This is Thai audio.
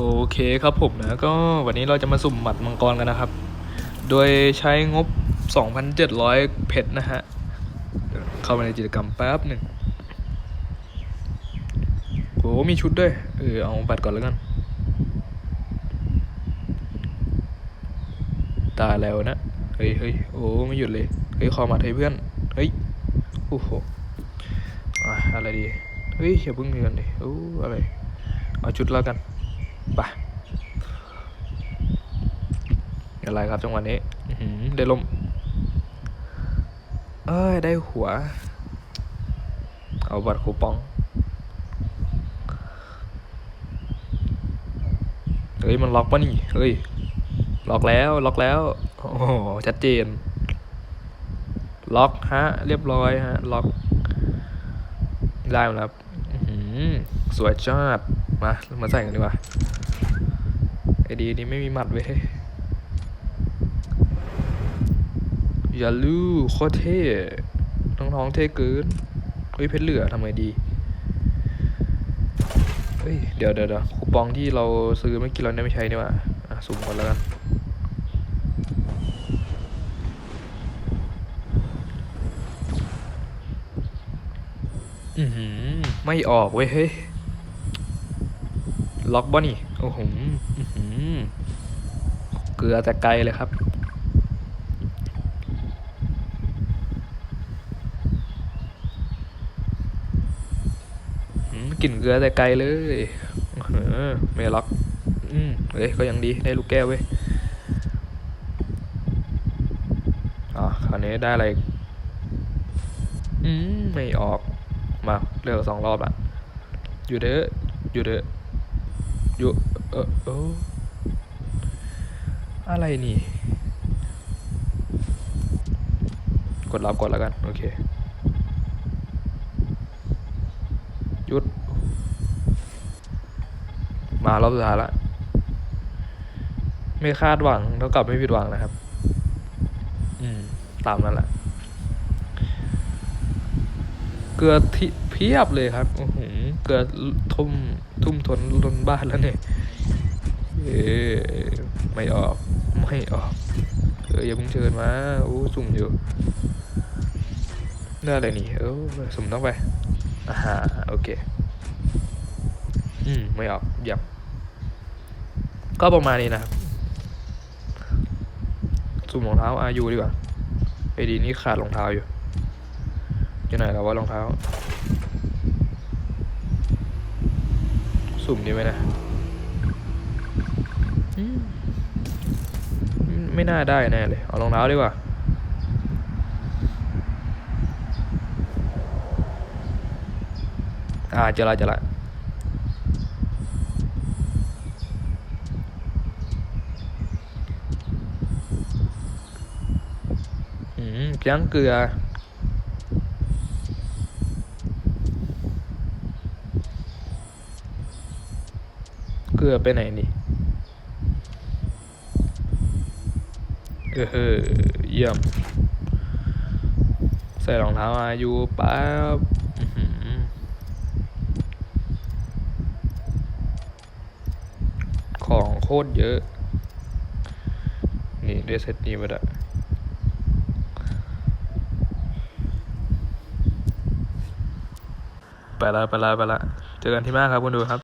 โอเคครับผมนะก็วันนี้เราจะมาสุ่มหมัดมังกรกันนะครับ โดยใช้งบ 2,700 เพชรนะฮะเดี๋ยวเข้ามาในกิจกรรมแป๊บหนึ่งโหมีชุดด้วย เออ เอาบัตรก่อนแล้วกัน ตายแล้วนะ เฮ้ยเฮ้ยโอ้ ไม่หยุดเลย เฮ้ย ขอหมัดให้เพื่อน เฮ้ย โอ้โหอะอะไรดี เฮ้ยอย่าเพิ่งเงินดิโอ้อะไร เอาชุดแล้วกัน ไปอะไรครับจังหวะนี้อื้อหือได้ลมเอ้ย ได้หัว เอาบัตรคูปอง เฮ้ย มันล็อกปะนี่ เฮ้ย ล็อกแล้ว ล็อกแล้ว โอ้โห ชัดเจน ล็อกฮะ เรียบร้อยฮะ ล็อก ได้แล้วครับอื้อหือสวยจัด มา มาใส่กันดีกว่าไอดีนี้ไม่มีหมัดเว้ยอย่าลูโคตรเท่น้องๆเท่เกินเฮ้ยเพชรเหลือทำไงดีเฮ้ยเดี๋ยวเดี๋ยวเดี๋ยวคูปองที่เราซื้อเมื่อกี้เราได้ไม่ใช้นี่ว่าอะสุ่มก่อนแล้วกันอือหือไม่ออกเว้ยเฮ้ย ล็อกบ่นี่ โอ้โหเกลือแต่ไกลเลยครับกลิ่นเกลือแต่ไกลเลยเออไม่ล็อก อืมเอ้ยก็ยังดีได้ลูกแก้วเว้ยอะคราวนี้ได้อะไร อืมไม่ออก มาเลือกสองรอบละอยู่เด้ออยู่เด้อ อยู่เออเอออะไรนี่ กดรับก่อนแล้วกัน โอเคหยุด มารอบสุดท้ายละไม่คาดหวังเท่ากับไม่ผิดหวังนะครับ อืม ตามนั้นแหละ เกลือที่เพียบเลยครับโอ้โหเกลือทุ่มทุ่มทนล้นบ้านแล้วเนี่ยเออไม่ออก ไม่ออกเอออย่าเพิ่งเชิญมาโอ้สุ่มอยู่ได้อะไรนี่เออสุ่มต้องไปอ่าฮะโอเค อืม ไม่ออกเยี่ยมก็ประมาณนี้นะครับ สุ่มรองเท้าอายุดีกว่าไอดีนี้ขาดรองเท้าอยู่ อยู่ไหนแล้วว่ารองเท้า สุ่มดีไหมนะไม่น่าได้แน่เลย เอารองเท้าดีกว่าอ่าเจอละเจอละอืมเพียงเกลือ เกลือไปไหนนี่เออเฮ้อเยี่ยม ใส่รองเท้าอายุป๊บของโคตรเยอะ นี่ได้เซตนี้มาด้วยไปละไปละไปละ เจอกันที่มากครับคุณดูครับ